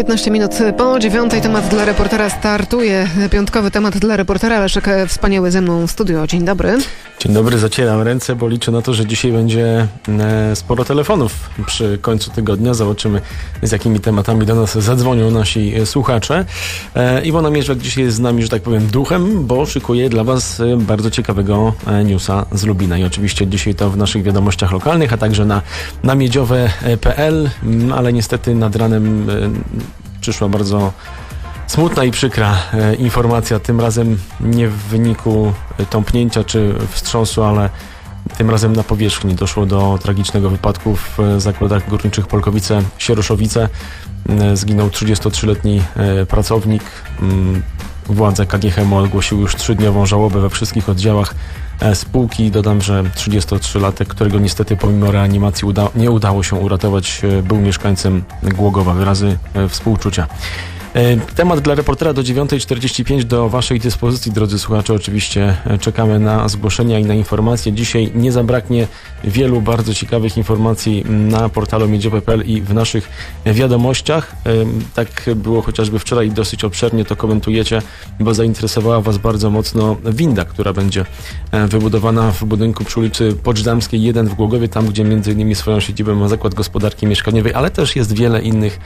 15 minut po dziewiątej temat dla reportera startuje. Piątkowy temat dla reportera. Leszek wspaniały ze mną w studio. Dzień dobry. Dzień dobry, zacieram ręce, bo liczę na to, że dzisiaj będzie e, sporo telefonów przy końcu tygodnia. Zobaczymy, z jakimi tematami do nas zadzwonią nasi e, słuchacze. E, Iwona Mierzwak dzisiaj jest z nami, że tak powiem, duchem, bo szykuje dla Was bardzo ciekawego newsa z Lubina. I oczywiście dzisiaj to w naszych wiadomościach lokalnych, a także na, na miedziowe.pl, ale niestety nad ranem przyszła bardzo Smutna i przykra e, informacja, tym razem nie w wyniku tąpnięcia czy wstrząsu, ale tym razem na powierzchni doszło do tragicznego wypadku w e, zakładach górniczych Polkowice, Sieroszowice. E, Zginął 33-letni e, pracownik. Mm, Władze KGHM ogłosiły już trzydniową żałobę we wszystkich oddziałach spółki. Dodam, że 33-latek, którego niestety pomimo reanimacji uda nie udało się uratować, był mieszkańcem Głogowa. Wyrazy współczucia. E, Temat dla reportera do 9.45 do Waszej dyspozycji, drodzy słuchacze. Oczywiście e, czekamy na zgłoszenia i na informacje. Dzisiaj nie zabraknie wielu bardzo ciekawych informacji na portalu miedziowe.pl i w naszych wiadomościach. E, Tak było chociażby wczoraj dosyć obszernie to komentujecie, bo zainteresowała Was bardzo mocno winda, która będzie wybudowana w budynku przy ulicy Poczdamskiej 1 w Głogowie, tam gdzie innymi swoją siedzibę ma Zakład Gospodarki Mieszkaniowej, ale też jest wiele innych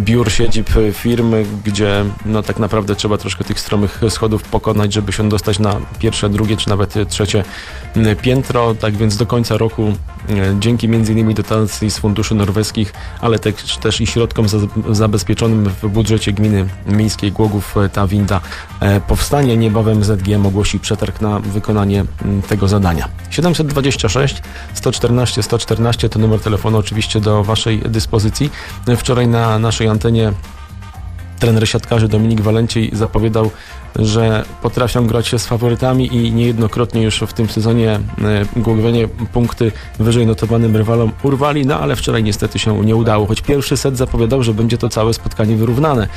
biur, siedzib firm, gdzie no tak naprawdę trzeba troszkę tych stromych schodów pokonać, żeby się dostać na pierwsze, drugie czy nawet trzecie m, piętro. Tak więc do końca roku e, dzięki m.in. dotacji z funduszy norweskich, ale też, też i środkom za, zabezpieczonym w budżecie gminy miejskiej Głogów e, ta winda e, powstanie. Niebawem ZGM ogłosi przetarg na wykonanie m, tego zadania. 726 114 114 to numer telefonu oczywiście do Waszej dyspozycji. Wczoraj na naszej antenie trener siatkarzy Dominik Walenciej zapowiadał, że potrafią grać się z faworytami i niejednokrotnie już w tym sezonie e, Głogowianie punkty wyżej notowanym rywalom urwali, no ale wczoraj niestety się nie udało, choć pierwszy set zapowiadał, że będzie to całe spotkanie wyrównane.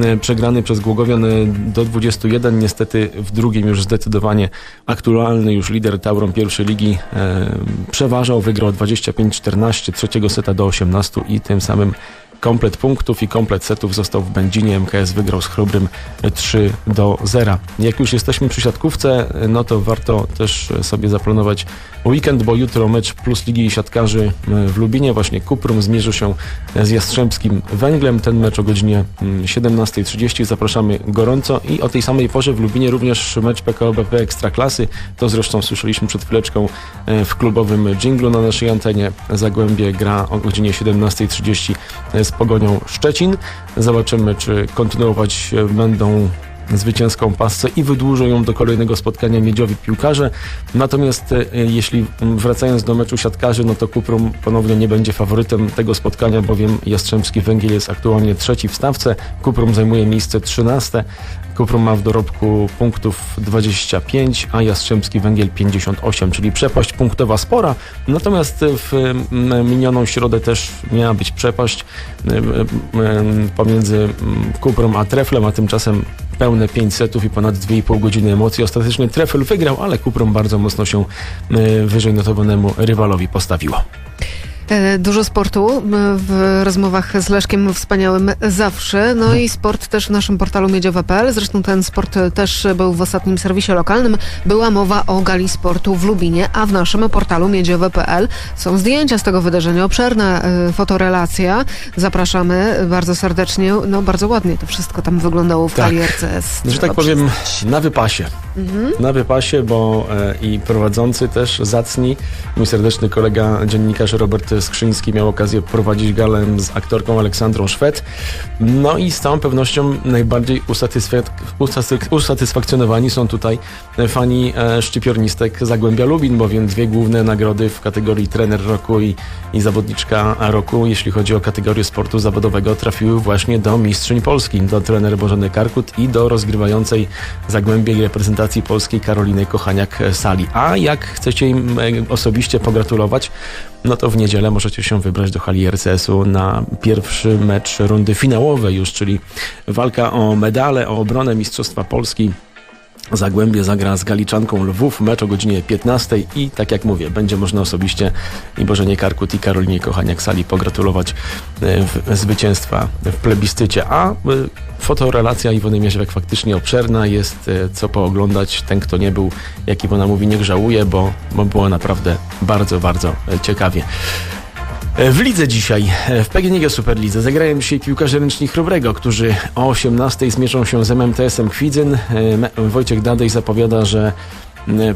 E, Przegrany przez Głogowian e, do 21, niestety w drugim już zdecydowanie aktualny już lider Tauron pierwszej ligi przeważał, wygrał 25-14, trzeciego seta do 18 i tym samym komplet punktów i komplet setów został w Będzinie. MKS wygrał z Chrobrym 3 do 0. Jak już jesteśmy przy siatkówce, no to warto też sobie zaplanować weekend, bo jutro mecz Plus Ligi Siatkarzy w Lubinie. Właśnie Kuprum zmierzy się z Jastrzębskim Węglem. Ten mecz o godzinie 17.30. Zapraszamy gorąco i o tej samej porze w Lubinie również mecz PKO BP Ekstraklasy. To zresztą słyszeliśmy przed chwileczką e, w klubowym dżinglu na naszej antenie. Zagłębie gra o godzinie 17.30 z Pogonią Szczecin. Zobaczymy, czy kontynuować e, będą zwycięską pasce i wydłużą ją do kolejnego spotkania miedziowi piłkarze. Natomiast e, jeśli wracając do meczu siatkarzy, no to Kuprum ponownie nie będzie faworytem tego spotkania, bowiem Jastrzębski Węgiel jest aktualnie trzeci w stawce. Kuprum zajmuje miejsce 13. Kuprum ma w dorobku punktów 25, a Jastrzębski Węgiel 58, czyli przepaść punktowa spora. Natomiast w minioną środę też miała być przepaść pomiędzy Kuprum a Treflem, a tymczasem pełne 5 setów i ponad 2,5 godziny emocji. Ostatecznie Trefel wygrał, ale Kuprum bardzo mocno się wyżej notowanemu rywalowi postawiło. E, Dużo sportu w rozmowach z Leszkiem wspaniałym zawsze. No i sport też w naszym portalu miedziowe.pl. Zresztą ten sport też był w ostatnim serwisie lokalnym. Była mowa o gali sportu w Lubinie, a w naszym portalu miedziowe.pl są zdjęcia z tego wydarzenia. Obszerna e, fotorelacja. Zapraszamy bardzo serdecznie. No bardzo ładnie to wszystko tam wyglądało w Tak. gali RCS. Że tak powiem, przyznać. na wypasie. Na wypasie, bo e, i prowadzący też zacni, mój serdeczny kolega, dziennikarz Robert Skrzyński miał okazję prowadzić galę z aktorką Aleksandrą Szwed. No i z całą pewnością najbardziej usatysfak- usatysfakcjonowani są tutaj fani e, szczypiornistek Zagłębia Lubin, bowiem dwie główne nagrody w kategorii trener roku i, i zawodniczka roku, jeśli chodzi o kategorię sportu zawodowego, trafiły właśnie do mistrzyń Polski, do trener Bożeny Karkut i do rozgrywającej Zagłębie reprezentacji polskiej Karoliny Kochaniak-Sali. A jak chcecie im e, osobiście pogratulować, no to w niedzielę możecie się wybrać do hali RCS-u na pierwszy mecz rundy finałowej już, czyli walka o medale, o obronę Mistrzostwa Polski. Zagłębie zagra z Galiczanką Lwów, mecz o godzinie 15 i tak jak mówię, będzie można osobiście i Bożenie Karkut i Karolinie Kochaniak-Sali pogratulować e, zwycięstwa w plebiscycie. A e, fotorelacja Iwony Mierzwek faktycznie obszerna, jest e, co pooglądać. Ten, kto nie był, jak Iwona mówi, niech żałuje, bo, bo było naprawdę bardzo, bardzo ciekawie. E, W lidze dzisiaj, e, w PGNiG Superlidze zagrają dzisiaj piłkarze ręczni Chrobrego, którzy o 18 zmierzą się z MMTS-em Kwidzyn. E, Wojciech Dadej zapowiada, że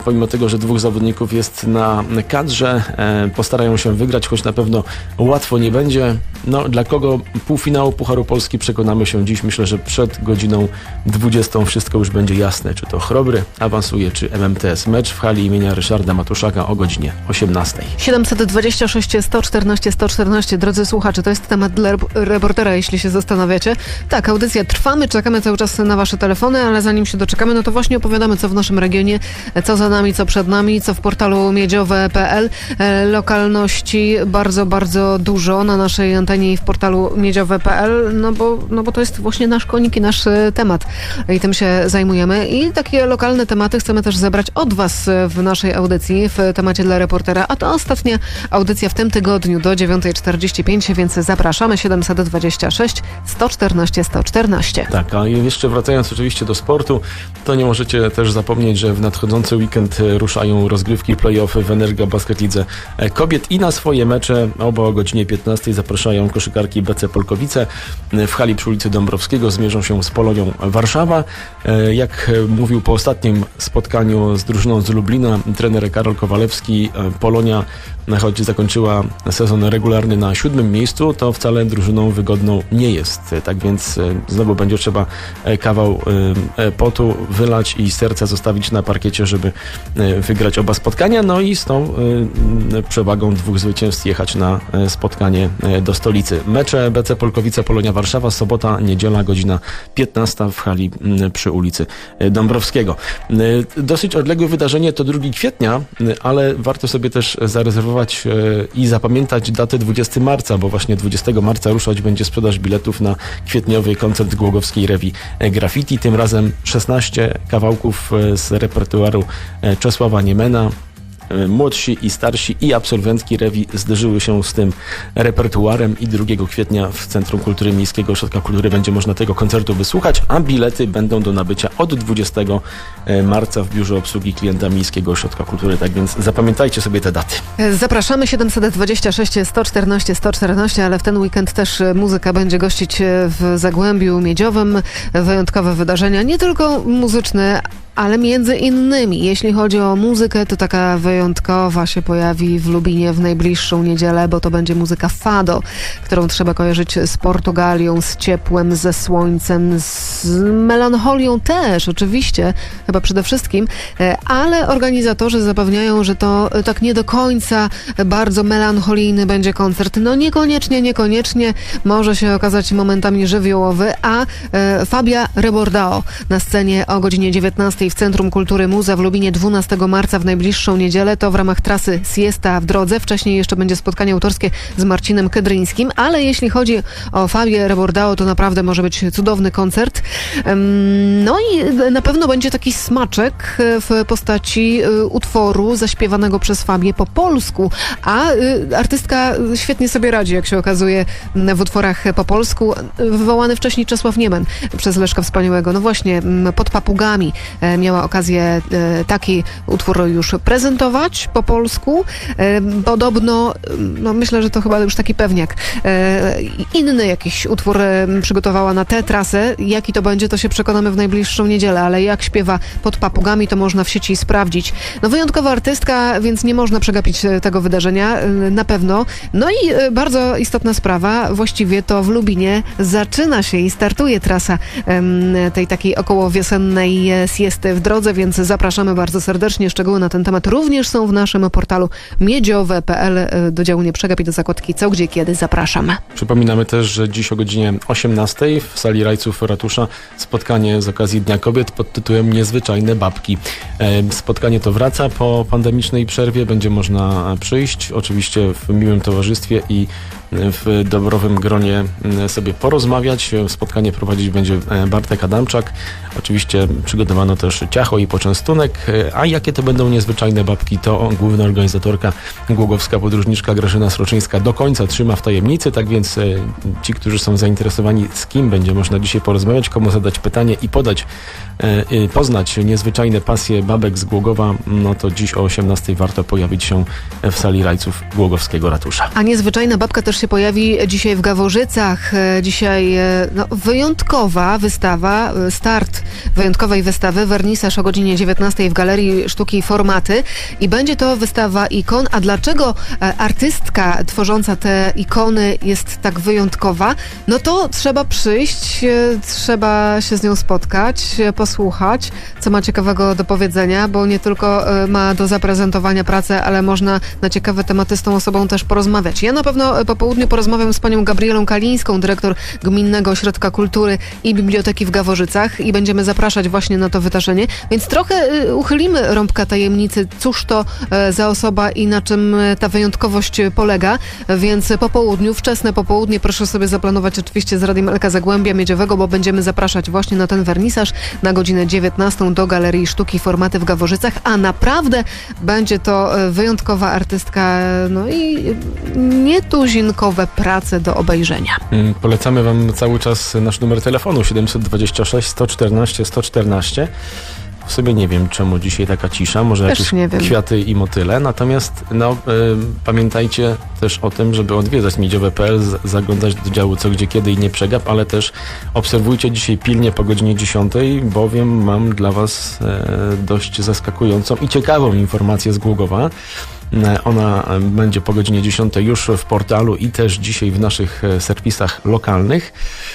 pomimo tego, że dwóch zawodników jest na kadrze, e, postarają się wygrać, choć na pewno łatwo nie będzie. No, dla kogo półfinału Pucharu Polski przekonamy się dziś. Myślę, że przed godziną 20 wszystko już będzie jasne, czy to Chrobry awansuje, czy MMTS. Mecz w hali imienia Ryszarda Matuszaka o godzinie 18. 726 114 114, drodzy słuchacze, to jest temat dla rep- reportera, jeśli się zastanawiacie. Tak, audycja trwamy, czekamy cały czas na wasze telefony, ale zanim się doczekamy, no to właśnie opowiadamy, co w naszym regionie, co za nami, co przed nami, co w portalu miedziowe.pl. E, Lokalności bardzo, bardzo dużo na naszej antenie i w portalu miedziowe.pl, no bo, no bo to jest właśnie nasz konik i nasz e, temat i tym się zajmujemy. I takie lokalne tematy chcemy też zebrać od was w naszej audycji, w temacie dla reportera, a to ostatnia audycja w tym tygodniu do 9.45, więc zapraszamy 726 114 114. Tak, a jeszcze wracając oczywiście do sportu, to nie możecie też zapomnieć, że w nadchodzący weekend e, ruszają rozgrywki play-offy w Energa Basket Lidze e, kobiet i na swoje mecze oba o godzinie 15 zapraszają koszykarki BC Polkowice. E, W hali przy ulicy Dąbrowskiego zmierzą się z Polonią Warszawa. Jak mówił po ostatnim spotkaniu z drużyną z Lublina trener Karol Kowalewski, Polonia choć zakończyła sezon regularny na siódmym miejscu, to wcale drużyną wygodną nie jest. Tak więc znowu będzie trzeba kawał potu wylać i serca zostawić na parkiecie, żeby e, wygrać oba spotkania. No i z tą e, przewagą dwóch zwycięstw jechać na e, spotkanie do stolicy. Mecze BC Polkowice, Polonia Warszawa, sobota, niedziela, godzina 15 w hali przy ulicy Dąbrowskiego. Dosyć odległe wydarzenie to 2 kwietnia, ale warto sobie też zarezerwować i zapamiętać datę 20 marca, bo właśnie 20 marca ruszać będzie sprzedaż biletów na kwietniowy koncert Głogowskiej Rewi Graffiti. Tym razem 16 kawałków z repertuaru e, Czesława Niemena. E, Młodsi i starsi i absolwentki Rewi zderzyły się z tym repertuarem i 2 kwietnia w Centrum Kultury Miejskiego Ośrodka Kultury będzie można tego koncertu wysłuchać, a bilety będą do nabycia od 20 marca w Biurze Obsługi Klienta Miejskiego Ośrodka Kultury. Tak więc zapamiętajcie sobie te daty. Zapraszamy 726 114 114, ale w ten weekend też e, muzyka będzie gościć e, w Zagłębiu Miedziowym. Wyjątkowe wydarzenia, nie tylko muzyczne, ale między innymi, jeśli chodzi o muzykę, to taka wyjątkowa się pojawi w Lubinie w najbliższą niedzielę, bo to będzie muzyka fado, którą trzeba kojarzyć z Portugalią, z ciepłem, ze słońcem, z melancholią też, oczywiście, chyba przede wszystkim, e, ale organizatorzy zapewniają, że to e, tak nie do końca bardzo melancholijny będzie koncert. No niekoniecznie, niekoniecznie może się okazać momentami żywiołowy, a e, Fabia Rebordao na scenie o godzinie 19 w Centrum Kultury Muza w Lubinie 12 marca w najbliższą niedzielę. To w ramach trasy Siesta w drodze. Wcześniej jeszcze będzie spotkanie autorskie z Marcinem Kedryńskim, ale jeśli chodzi o Fabię Rebordao, to naprawdę może być cudowny koncert. No i na pewno będzie taki smaczek e, w postaci e, utworu zaśpiewanego przez Fabię po polsku, a e, artystka świetnie sobie radzi, jak się okazuje, w utworach po polsku. Wywołany wcześniej Czesław Niemen przez Leszka Wspaniałego. No właśnie, pod papugami. Miała okazję e, taki utwór już prezentować po polsku. E, Podobno, no myślę, że to chyba już taki pewniak. E, Inny jakiś utwór przygotowała na tę trasę. Jaki to będzie, to się przekonamy w najbliższą niedzielę, ale jak śpiewa pod papugami, to można w sieci sprawdzić. No wyjątkowa artystka, więc nie można przegapić tego wydarzenia, na pewno. No i bardzo istotna sprawa, właściwie to w Lubinie zaczyna się i startuje trasa tej takiej około wiosennej e, w drodze, więc zapraszamy bardzo serdecznie. Szczegóły na ten temat również są w naszym portalu miedziowe.pl do działu nie przegap i do zakładki co, gdzie, kiedy. Zapraszam. Przypominamy też, że dziś o godzinie 18 w sali Rajców Ratusza spotkanie z okazji Dnia Kobiet pod tytułem Niezwyczajne Babki. E, Spotkanie to wraca po pandemicznej przerwie. Będzie można przyjść, oczywiście w miłym towarzystwie i w dobrowym gronie m, sobie porozmawiać. Spotkanie prowadzić będzie e, Bartek Adamczak. Oczywiście przygotowano też ciacho i poczęstunek. E, A jakie to będą niezwyczajne babki, to główna organizatorka głogowska podróżniczka Grażyna Sroczyńska do końca trzyma w tajemnicy. Tak więc e, ci, którzy są zainteresowani, z kim będzie można dzisiaj porozmawiać, komu zadać pytanie i podać, poznać niezwyczajne pasje babek z Głogowa, no to dziś o 18 warto pojawić się w sali rajców Głogowskiego Ratusza. A niezwyczajna babka też się pojawi dzisiaj w Gaworzycach. E, Dzisiaj e, no, wyjątkowa wystawa, e, start wyjątkowej wystawy, wernisaż o godzinie 19 w Galerii Sztuki i Formaty. I będzie to wystawa ikon. A dlaczego artystka tworząca te ikony jest tak wyjątkowa? No to trzeba przyjść, trzeba się z nią spotkać, posłuchać, co ma ciekawego do powiedzenia, bo nie tylko ma do zaprezentowania pracę, ale można na ciekawe tematy z tą osobą też porozmawiać. Ja na pewno po południu porozmawiam z panią Gabrielą Kalińską, dyrektor Gminnego Ośrodka Kultury i Biblioteki w Gaworzycach i będziemy zapraszać właśnie na to wydarzenie, więc trochę e, uchylimy rąbka tajemnicy, cóż to e, za osoba i na czym e, ta wyjątkowość polega, więc po południu, wczesne popołudnie proszę sobie zaplanować oczywiście z Radiem Elka Zagłębia Miedziowego, bo będziemy zapraszać właśnie na ten wernisaż na godzinę 19 do Galerii Sztuki Formaty w Gaworzycach, a naprawdę będzie to e, wyjątkowa artystka, no i e, prace do obejrzenia. Mm, Polecamy Wam cały czas nasz numer telefonu 726 114 114. W sobie nie wiem, czemu dzisiaj taka cisza, może Też jakieś kwiaty i motyle. Natomiast no, y, pamiętajcie też o tym, żeby odwiedzać miedziowe.pl, zaglądać do działu co, gdzie, kiedy i nie przegap, ale też obserwujcie dzisiaj pilnie po godzinie 10, bowiem mam dla Was e, dość zaskakującą i ciekawą informację z Głogowa. Ona e, będzie po godzinie 10 już w portalu i też dzisiaj w naszych e, serwisach lokalnych.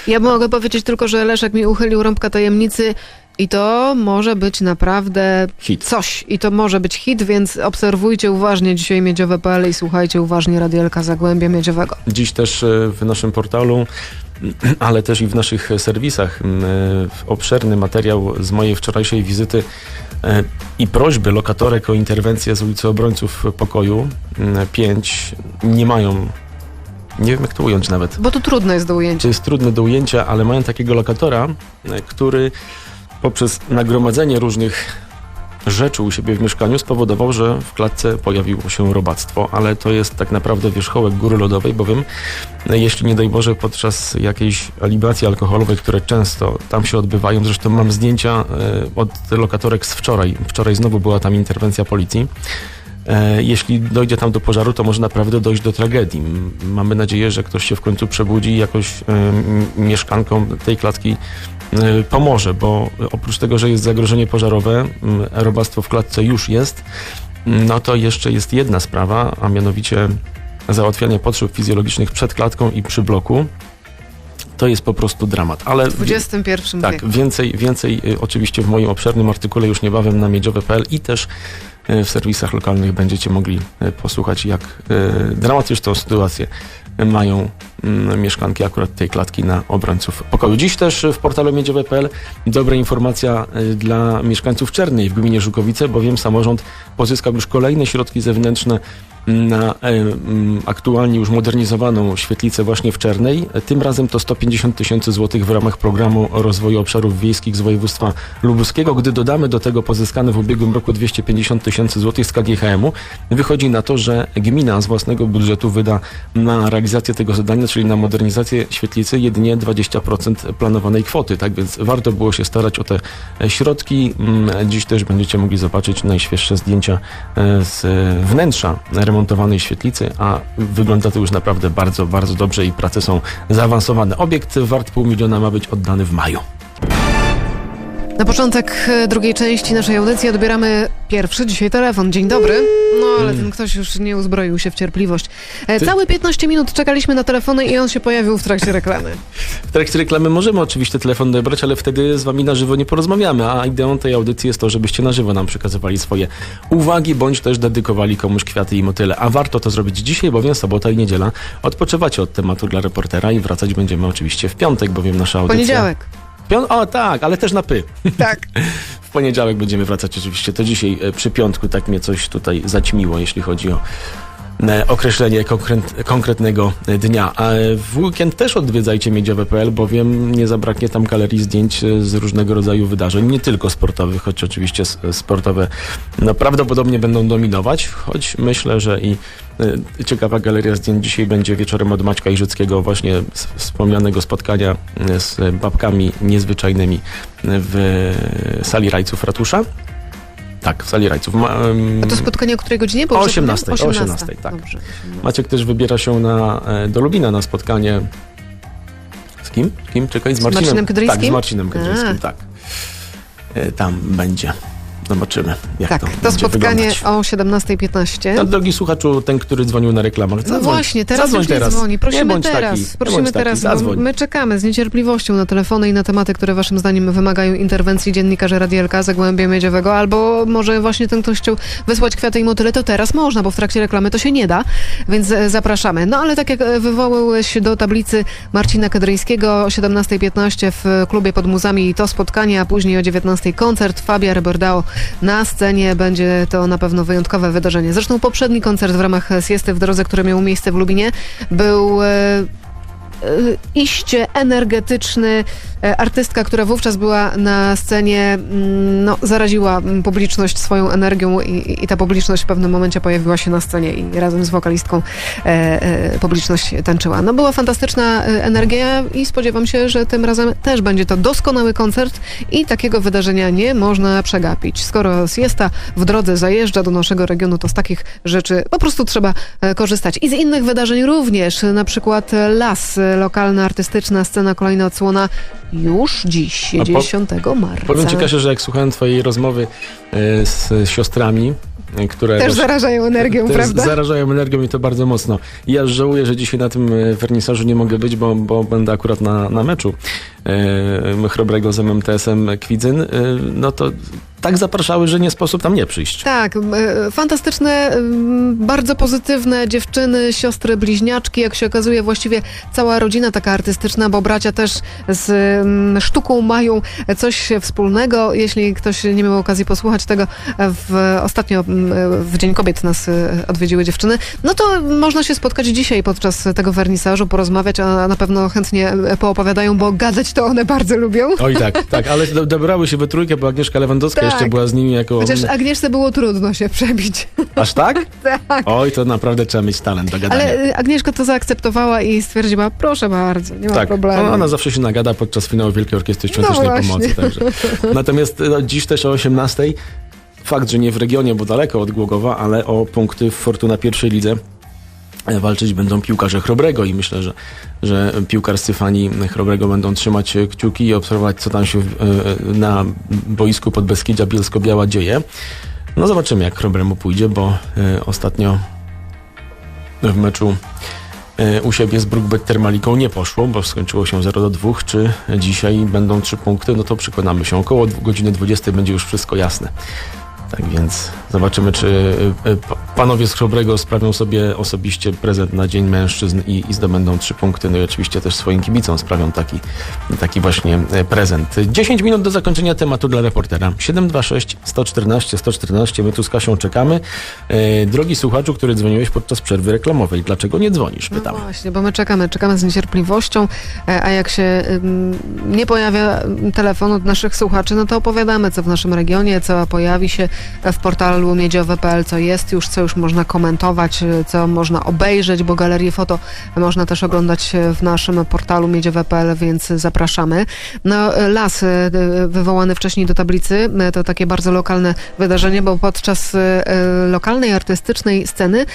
Ja mogę powiedzieć tylko, że Leszek mi uchylił rąbka tajemnicy i to może być naprawdę Hit. coś. I to może być hit, więc obserwujcie uważnie dzisiaj miedziowe.pl i słuchajcie uważnie Radielka Zagłębia Miedziowego. Dziś też e, w naszym portalu, ale też i w naszych serwisach m, e, obszerny materiał z mojej wczorajszej wizyty e, i prośby lokatorek o interwencję z ulicy Obrońców Pokoju 5 nie mają, nie wiem jak to ująć nawet, Bo to trudno jest do ujęcia. to jest trudne do ujęcia, ale mają takiego lokatora, e, który poprzez nagromadzenie różnych rzeczy u siebie w mieszkaniu spowodował, że w klatce pojawiło się robactwo, ale to jest tak naprawdę wierzchołek góry lodowej, bowiem jeśli nie daj Boże podczas jakiejś libacji alkoholowej, które często tam się odbywają, zresztą mam zdjęcia e, od lokatorek z wczoraj, wczoraj znowu była tam interwencja policji, E, Jeśli dojdzie tam do pożaru, to może naprawdę dojść do tragedii. Mamy nadzieję, że ktoś się w końcu przebudzi i jakoś e, mieszkankom tej klatki pomoże, bo oprócz tego, że jest zagrożenie pożarowe, m, robactwo w klatce już jest, m, no to jeszcze jest jedna sprawa, a mianowicie załatwianie potrzeb fizjologicznych przed klatką i przy bloku. To jest po prostu dramat. Ale W XXI tak, wieku. więcej, więcej y, oczywiście w moim obszernym artykule już niebawem na miedziowe.pl i też y, w serwisach lokalnych będziecie mogli y, posłuchać, jak y, dramatyczną sytuację y, mają mm, mieszkanki akurat tej klatki na obrońców pokoju. Dziś też w portalu miedziowe.pl dobra informacja y, dla mieszkańców Czernej w gminie Żukowice, bowiem samorząd pozyskał już kolejne środki zewnętrzne na aktualnie już modernizowaną świetlicę właśnie w Czernej. Tym razem to 150 tysięcy złotych w ramach programu rozwoju obszarów wiejskich z województwa lubuskiego. Gdy dodamy do tego pozyskane w ubiegłym roku 250 tysięcy złotych z KGHM-u, wychodzi na to, że gmina z własnego budżetu wyda na realizację tego zadania, czyli na modernizację świetlicy jedynie 20% planowanej kwoty. Tak więc warto było się starać o te e, środki. Mm, Dziś też będziecie mogli zobaczyć najświeższe zdjęcia e, z e, wnętrza remontowanej świetlicy, a wygląda to już naprawdę bardzo, bardzo dobrze i prace są zaawansowane. Obiekt wart pół miliona ma być oddany w maju. Na początek e, drugiej części naszej audycji odbieramy pierwszy dzisiaj telefon. Dzień dobry. No ale ten ktoś już nie uzbroił się w cierpliwość. E, Ty- Całe 15 minut czekaliśmy na telefony i on się pojawił w trakcie reklamy. W trakcie reklamy możemy oczywiście telefon odebrać, ale wtedy z wami na żywo nie porozmawiamy, a ideą tej audycji jest to, żebyście na żywo nam przekazywali swoje uwagi, bądź też dedykowali komuś kwiaty i motyle. A warto to zrobić dzisiaj, bowiem sobota i niedziela odpoczywacie od tematu dla reportera i wracać będziemy oczywiście w piątek, bowiem nasza audycja... Poniedziałek. Pią... O tak, ale też na py. Tak. W poniedziałek będziemy wracać oczywiście. To dzisiaj e, przy piątku tak mnie coś tutaj zaćmiło, jeśli chodzi o określenie konkret, konkretnego dnia. A w weekend też odwiedzajcie miedziowe.pl, bowiem nie zabraknie tam galerii zdjęć e, z różnego rodzaju wydarzeń, nie tylko sportowych, choć oczywiście sportowe no, prawdopodobnie będą dominować, choć myślę, że i e, ciekawa galeria zdjęć dzisiaj będzie wieczorem od Maćka Iżyckiego, właśnie z wspomnianego spotkania e, z babkami niezwyczajnymi w sali rajców ratusza. Tak, w sali rajców. Ma, em, A to spotkanie o której godzinie? Bo O już 18, zapomniałam? o 18, tak. Dobrze. Maciek też wybiera się na, e, do Lubina na spotkanie z kim? Z kim? Czekaj, z Z Marcinem. Marcinem Kedryńskim? Tak, z Marcinem Kedryńskim, A. tak. E, Tam będzie. Zobaczymy, jak Tak, to to, spotkanie wyglądać. o 17.15. No, drogi słuchaczu, ten, który dzwonił na reklamach, No zadzwoń. właśnie, teraz zadzwoń teraz. dzwoni. nie Prosimy bądź teraz. taki, Prosimy taki, teraz. Zadzwoń. my czekamy z niecierpliwością na telefony i na tematy, które waszym zdaniem wymagają interwencji dziennikarzy Radielka Zagłębia Miedziowego, albo może właśnie ten ktoś chciał wysłać kwiaty i motyle, to teraz można, bo w trakcie reklamy to się nie da, więc e, zapraszamy. No ale tak jak e, wywołałeś do tablicy Marcina Kedryńskiego o 17.15 w klubie pod muzami to spotkanie, a później o 19.00 koncert Fabia Rebordao na scenie. Będzie to na pewno wyjątkowe wydarzenie. Zresztą poprzedni koncert w ramach Siesty w drodze, który miał miejsce w Lubinie, był e, iście energetyczny. E, Artystka, która wówczas była na scenie, mm, no, zaraziła mm, publiczność swoją energią i, i ta publiczność w pewnym momencie pojawiła się na scenie i razem z wokalistką e, e, publiczność tańczyła. No była fantastyczna energia i spodziewam się, że tym razem też będzie to doskonały koncert i takiego wydarzenia nie można przegapić. Skoro siesta w drodze zajeżdża do naszego regionu, to z takich rzeczy po prostu trzeba korzystać. I z innych wydarzeń również, na przykład Las, lokalna artystyczna scena, kolejna odsłona już dziś, A po- 10 marca. Powiem ci, Kasia, że jak słuchałem twojej rozmowy e, z siostrami, e, które... Też właśnie- zarażają energią, Też prawda? Zarażają energią i to bardzo mocno. I ja żałuję, że dzisiaj na tym e, wernisażu nie mogę być, bo, bo będę akurat na, na meczu Chrobrego z MMTS-em Kwidzyn. E, no to tak zapraszały, że nie sposób tam nie przyjść. Tak, e, fantastyczne, bardzo pozytywne dziewczyny, siostry, bliźniaczki, jak się okazuje właściwie cała rodzina taka artystyczna, bo bracia też z sztuką mają coś wspólnego. Jeśli ktoś nie miał okazji posłuchać tego, e, w, ostatnio w Dzień Kobiet nas e, odwiedziły dziewczyny, no to można się spotkać dzisiaj podczas tego wernisażu, porozmawiać, a na pewno chętnie e, poopowiadają, bo gadać to one bardzo lubią. Oj tak, tak, ale do, dobrały się we trójkę, bo Agnieszka Lewandowska Tak. jeszcze była z nimi jako... Chociaż Agnieszce było trudno się przebić. Aż tak? tak. Oj, to naprawdę trzeba mieć talent do gadania. Ale y, Agnieszka to zaakceptowała i stwierdziła, proszę bardzo, nie ma Tak, problemu. ona, ona zawsze się nagada podczas finału Wielkiej Orkiestry Świątecznej No. Pomocy. Także. Natomiast no, dziś też o 18. Fakt, że nie w regionie, bo daleko od Głogowa, ale o punkty w Fortuna pierwszej lidze walczyć będą piłkarze Chrobrego i myślę, że, że piłkarscy fani Chrobrego będą trzymać e, kciuki i obserwować, co tam się e, na boisku pod Beskidzia Bielsko-Biała dzieje. No zobaczymy, jak Chrobremu pójdzie, bo e, ostatnio w meczu e, u siebie z Brookbet Termaliką nie poszło, bo skończyło się 0 do 2. Czy dzisiaj będą trzy punkty? No to przekonamy się. Około godziny 20 będzie już wszystko jasne. Tak więc zobaczymy, czy y, y, pa- panowie z Chrobrego sprawią sobie osobiście prezent na Dzień Mężczyzn i, i zdobędą trzy punkty. No i oczywiście też swoim kibicom sprawią taki, taki właśnie e, prezent. 10 minut do zakończenia tematu dla reportera. 726 114 114. My tu z Kasią czekamy. Drogi słuchaczu, który dzwoniłeś podczas przerwy reklamowej, dlaczego nie dzwonisz? No Pytam. właśnie, bo my czekamy, czekamy z niecierpliwością, e, a jak się nie pojawia telefon od naszych słuchaczy, no to opowiadamy, co w naszym regionie, co pojawi się w portalu miedziowe.pl, co jest już, co już można komentować, co można obejrzeć, bo galerię foto można też oglądać w naszym portalu miedziowe.pl, więc zapraszamy. No, las e, wywołany wcześniej do tablicy, e, to takie bardzo lokalne wydarzenie, bo podczas e, lokalnej artystycznej sceny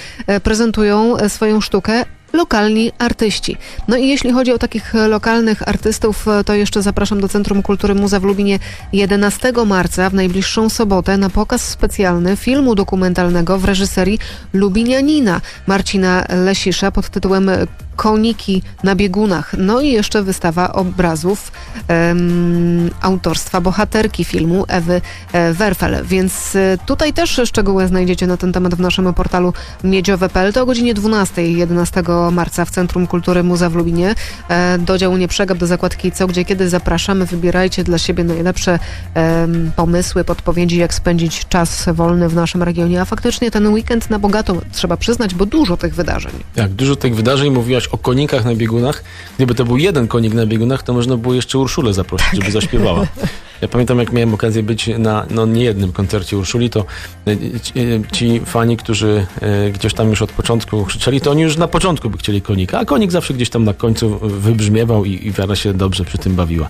prezentują swoją sztukę lokalni artyści. No i jeśli chodzi o takich e, lokalnych artystów, e, to jeszcze zapraszam do Centrum Kultury Muza w Lubinie 11 marca, w najbliższą sobotę, na pokaz specjalny filmu dokumentalnego w reżyserii Lubinianina Marcina Lesisza pod tytułem Koniki na biegunach. No i jeszcze wystawa obrazów em, autorstwa bohaterki filmu Ewy e, Werfel. Więc e, tutaj też szczegóły znajdziecie na ten temat w naszym portalu miedziowe.pl. To o godzinie 12 11 marca w Centrum Kultury Muza w Lubinie. E, Do działu Nie Przegap, do zakładki Co, Gdzie, Kiedy zapraszamy. Wybierajcie dla siebie najlepsze em, pomysły, podpowiedzi, jak spędzić czas wolny w naszym regionie. A faktycznie ten weekend na bogato trzeba przyznać, bo dużo tych wydarzeń. Jak dużo tych wydarzeń mówiłaś o konikach na biegunach. Gdyby to był jeden konik na biegunach, to można było jeszcze Urszulę zaprosić, żeby zaśpiewała. Ja pamiętam, jak miałem okazję być na no, niejednym koncercie Urszuli, to e, ci, e, ci fani, którzy e, gdzieś tam już od początku krzyczeli, to oni już na początku by chcieli konika, a konik zawsze gdzieś tam na końcu wybrzmiewał i, i wiara się dobrze przy tym bawiła.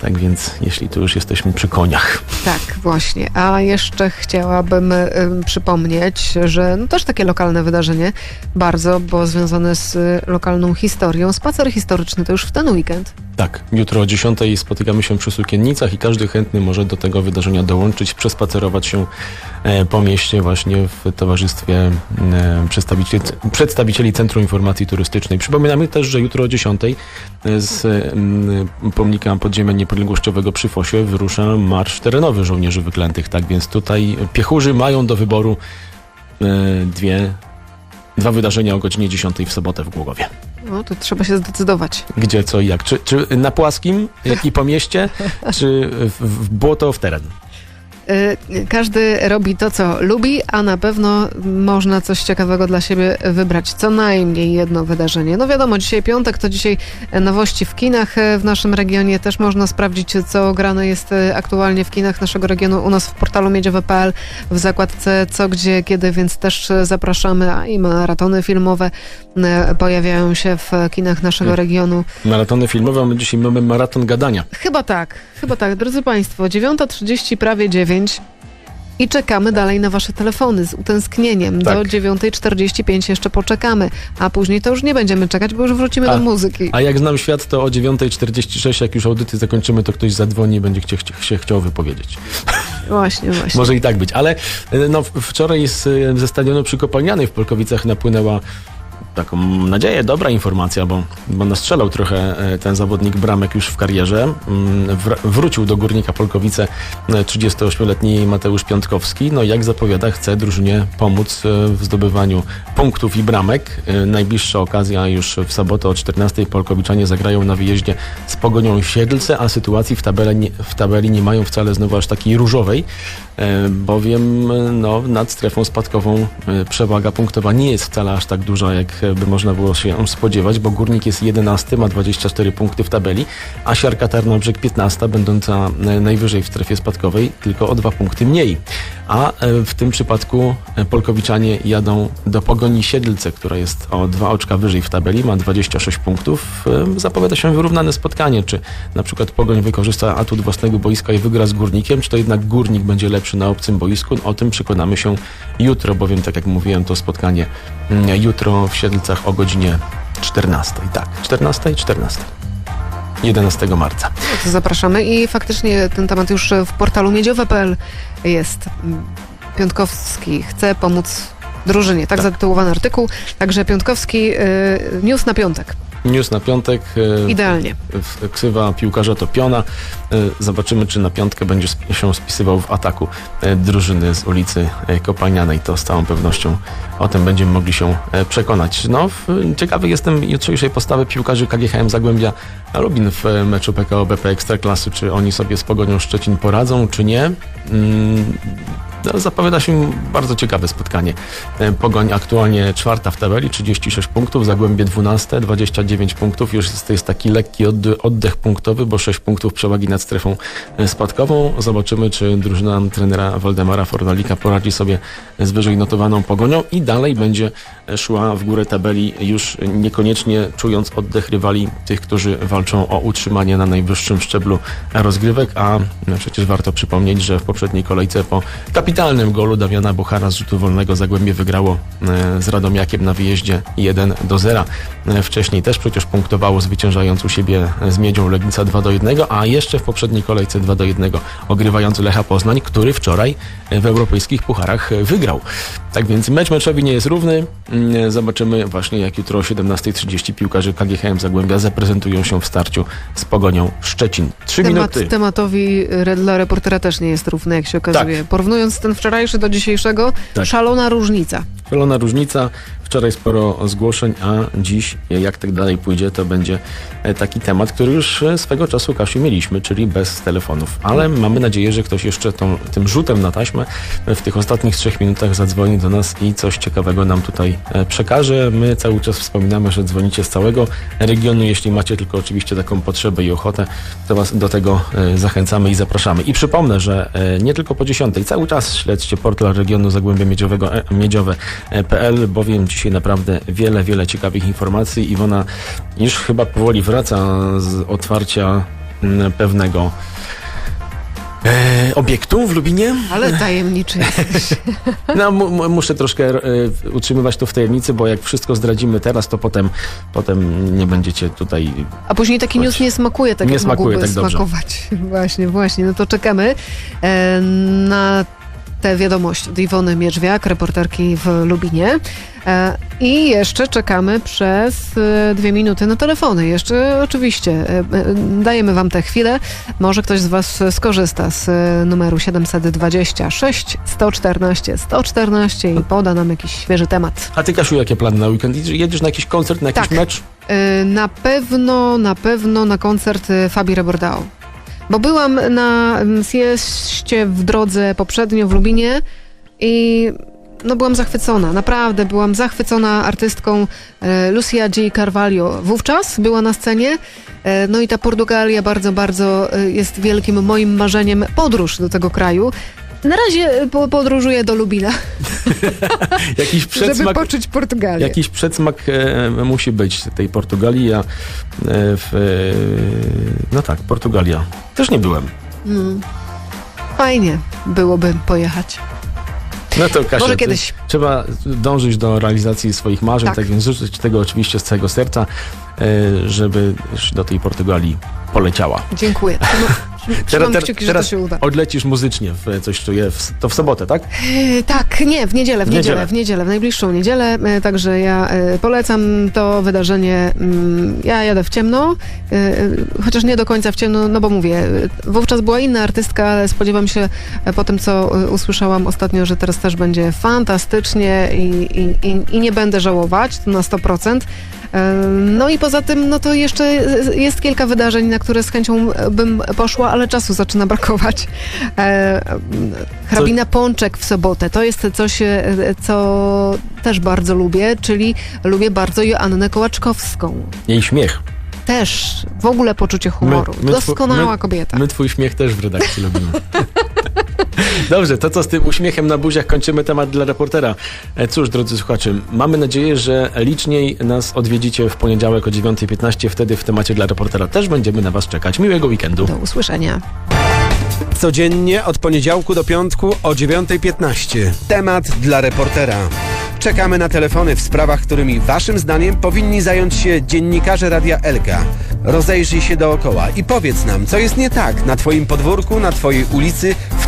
Tak więc, jeśli tu już jesteśmy przy koniach. Tak, właśnie. A jeszcze chciałabym ym, przypomnieć, że no też takie lokalne wydarzenie, bardzo, bo związane z y, lokalną historią. Spacer historyczny to już w ten weekend. Tak, jutro o 10 spotykamy się przy Sukiennicach i każdy chętny może do tego wydarzenia dołączyć, przespacerować się e, po mieście właśnie w towarzystwie e, przedstawicieli, przedstawicieli Centrum Informacji Turystycznej. Przypominamy też, że jutro o 10 z mm, pomnika podziemia niepodległościowego przy Fosie wyrusza Marsz Terenowy Żołnierzy Wyklętych. Tak więc tutaj piechurzy mają do wyboru e, dwie, dwa wydarzenia o godzinie 10 w sobotę w Głogowie. No, to trzeba się zdecydować. Gdzie, co i jak? Czy, czy na płaskim, jak i po mieście, czy w, w błoto, w teren? Y, Każdy robi to, co lubi, a na pewno można coś ciekawego dla siebie wybrać. Co najmniej jedno wydarzenie. No wiadomo, dzisiaj piątek, to dzisiaj nowości w kinach e, w naszym regionie. Też można sprawdzić, co grane jest e, aktualnie w kinach naszego regionu u nas w portalu miedziowe.pl w zakładce co, gdzie, kiedy, więc też zapraszamy. A i maratony filmowe pojawiają się w kinach naszego Hmm. regionu. Maratony filmowe, a my dzisiaj mamy maraton gadania. Chyba tak, chyba tak. Drodzy Państwo, 9.30, prawie 9. I czekamy dalej na Wasze telefony z utęsknieniem. Do Tak. 9.45 jeszcze poczekamy, a później to już nie będziemy czekać, bo już wrócimy A- do muzyki. A jak znam świat, to o 9.46, jak już audyty zakończymy, to ktoś zadzwoni i będzie chcie, się chciał wypowiedzieć. Właśnie, właśnie. Może i tak być, ale e, no, wczoraj z, e, ze stadionu przy Kopalnianej w Polkowicach napłynęła taką mam nadzieję, dobra informacja, bo, bo nastrzelał trochę e, ten zawodnik bramek już w karierze. Mm, wr- wrócił do Górnika Polkowice e, 38-letni Mateusz Piątkowski. No jak zapowiada, chce drużynie pomóc e, w zdobywaniu punktów i bramek. E, Najbliższa okazja już w sobotę o 14 Polkowiczanie zagrają na wyjeździe z Pogonią Siedlce, a sytuacji w tabeli, w tabeli nie mają wcale znowu aż takiej różowej, e, bowiem e, no, nad strefą spadkową e, przewaga punktowa nie jest wcale aż tak duża, jak e, by można było się spodziewać, bo Górnik jest 11, ma 24 punkty w tabeli, a Siarka Tarnobrzeg 15, będąca najwyżej w strefie spadkowej, tylko o dwa punkty mniej. A e, w tym przypadku e, Polkowiczanie jadą do Pogoni Siedlce, która jest o dwa oczka wyżej w tabeli, ma 26 punktów. E, Zapowiada się wyrównane spotkanie, czy na przykład Pogoń wykorzysta atut własnego boiska i wygra z Górnikiem, czy to jednak Górnik będzie lepszy na obcym boisku. O tym przekonamy się jutro, bowiem tak jak mówiłem, to spotkanie mm, jutro w Siedlcach o godzinie 14. Tak, 14 i 14. 11 marca. To zapraszamy i faktycznie ten temat już w portalu miedziowe.pl jest. Piątkowski chce pomóc drużynie. Tak, Tak. zatytułowany artykuł. Także Piątkowski y, news na piątek. News na piątek. e, Idealnie. ksywa piłkarza to Piona. E, Zobaczymy, czy na piątkę będzie się spisywał w ataku e, drużyny z ulicy Kopalnianej. To z całą pewnością o tym będziemy mogli się przekonać. No, ciekawy jestem jutrzejszej postawy piłkarzy KGHM Zagłębia Lubin w meczu PKO BP Ekstraklasy. Czy oni sobie z Pogonią Szczecin poradzą, czy nie? No, Zapowiada się bardzo ciekawe spotkanie. E, Pogoń aktualnie czwarta w tabeli, 36 punktów, Zagłębie 12, 29 punktów. Już jest, to jest taki lekki odde- oddech punktowy, bo 6 punktów przewagi nad strefą e, spadkową. Zobaczymy, czy drużyna trenera Waldemara Fornalika poradzi sobie z wyżej notowaną Pogonią i dalej będzie szła w górę tabeli, już niekoniecznie czując oddech rywali, tych, którzy walczą o utrzymanie na najwyższym szczeblu rozgrywek, a no, przecież warto przypomnieć, że w poprzedniej kolejce po kapitalnym golu Damiana Buchara z rzutu wolnego Zagłębie wygrało e, z Radomiakiem na wyjeździe 1 do 0. E, Wcześniej też przecież punktowało zwyciężając u siebie z Miedzią Legnica 2 do 1, a jeszcze w poprzedniej kolejce 2 do 1 ogrywając Lecha Poznań, który wczoraj w europejskich pucharach e, wygrał. Tak więc mecz meczowi nie jest równy. Mm, Zobaczymy właśnie jak jutro o 17.30 piłkarze KGHM Zagłębia zaprezentują się w starciu z Pogonią Szczecin. Trzy Temat minuty. tematowi dla reportera też nie jest równy, jak się okazuje. Porównując ten wczorajszy do dzisiejszego, Tak. szalona różnica. Zielona różnica. Wczoraj sporo zgłoszeń, a dziś, jak tak dalej pójdzie, to będzie e, taki temat, który już e, swego czasu, Kasiu, mieliśmy, czyli bez telefonów. Ale mamy nadzieję, że ktoś jeszcze tą, tym rzutem na taśmę e, w tych ostatnich trzech minutach zadzwoni do nas i coś ciekawego nam tutaj przekaże. My cały czas wspominamy, że dzwonicie z całego regionu. Jeśli macie tylko oczywiście taką potrzebę i ochotę, to Was do tego zachęcamy i zapraszamy. I przypomnę, że nie tylko po 10, cały czas śledźcie portal regionu Zagłębia Miedziowego, e, miedziowe.pl, bowiem dzisiaj naprawdę wiele, wiele ciekawych informacji. Iwona już chyba powoli wraca z otwarcia mm, pewnego e, obiektu w Lubinie. Ale tajemniczy jesteś. No, mu, mu, muszę troszkę e, utrzymywać to w tajemnicy, bo jak wszystko zdradzimy teraz, to potem, potem nie będziecie tutaj A później taki news nie smakuje tak, Nie jak smakuje tak dobrze. smakować. Właśnie, właśnie. No to czekamy e, na tę wiadomość od Iwony Mierzwiak, reporterki w Lubinie. E, I jeszcze czekamy przez e, dwie minuty na telefony. Jeszcze oczywiście e, dajemy Wam tę chwilę. Może ktoś z Was skorzysta z numeru 726 114 114 i poda nam jakiś świeży temat. A ty, Kasiu, jakie plany na weekend? Jedziesz na jakiś koncert, na jakiś Tak. mecz? Na pewno, na pewno na koncert Fabi Rebordao. Bo byłam na mm, sieście w drodze poprzednio w Lubinie i no byłam zachwycona, naprawdę byłam zachwycona artystką e, Lucia G. Carvalho. Wówczas była na scenie, e, no i ta Portugalia bardzo, bardzo e, jest wielkim moim marzeniem podróż do tego kraju. Na razie po- podróżuję do Lubina, Jakiś żeby przedsmak, poczuć Portugalię. jakiś przedsmak e, musi być tej Portugalii. Ja e, w, e, no tak, Portugalia. Też nie byłem. Mm. Fajnie byłoby pojechać. No to Kasia, Może kiedyś. Trzeba dążyć do realizacji swoich marzeń, tak, Tak. więc życzę Ci tego oczywiście z całego serca, e, żeby do tej Portugalii poleciała. Dziękuję. Teraz- kciuki, teraz się uda. Odlecisz muzycznie, w coś czuję, w, to w sobotę, tak? E, tak, nie, w niedzielę, w W niedzielę, niedzielę. w niedzielę, w najbliższą niedzielę. E, także ja e, polecam to wydarzenie. Mm, ja jadę w ciemno, chociaż nie do końca w ciemno, no bo mówię, wówczas była inna artystka, ale spodziewam się po tym, co usłyszałam ostatnio, że teraz też będzie fantastycznie i, i, i, i nie będę żałować, to na 100%. No i poza tym, no to jeszcze jest kilka wydarzeń, na które z chęcią bym poszła, ale czasu zaczyna brakować. E, Hrabina Pączek w sobotę, to jest coś, e, co też bardzo lubię, czyli lubię bardzo Joannę Kołaczkowską. Jej śmiech. Też w ogóle poczucie humoru. My- my Doskonała my- kobieta. My twój śmiech też w redakcji lubimy. Dobrze, to co z tym uśmiechem na buziach kończymy temat dla reportera. E, Cóż, drodzy słuchacze, mamy nadzieję, że liczniej nas odwiedzicie w poniedziałek o 9.15. Wtedy w temacie dla reportera też będziemy na Was czekać. Miłego weekendu. Do usłyszenia. Codziennie od poniedziałku do piątku o 9.15. Temat dla reportera. Czekamy na telefony w sprawach, którymi Waszym zdaniem powinni zająć się dziennikarze Radia Elka. Rozejrzyj się dookoła i powiedz nam, co jest nie tak na Twoim podwórku, na Twojej ulicy, w